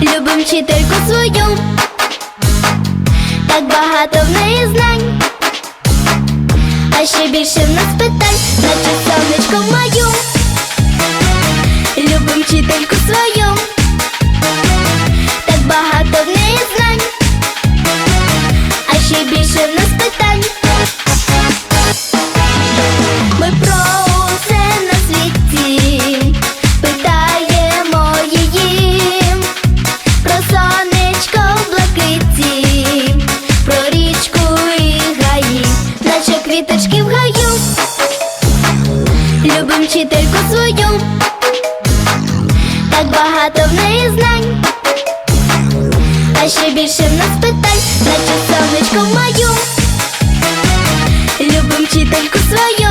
Любим вчительку свою, так багато в неї знань, а ще більше в нас питань, наче сонечко маю. Вчительку свою, так багато в неї знань, а ще більше в нас питань, наче сонечко мою. Любим вчительку свою,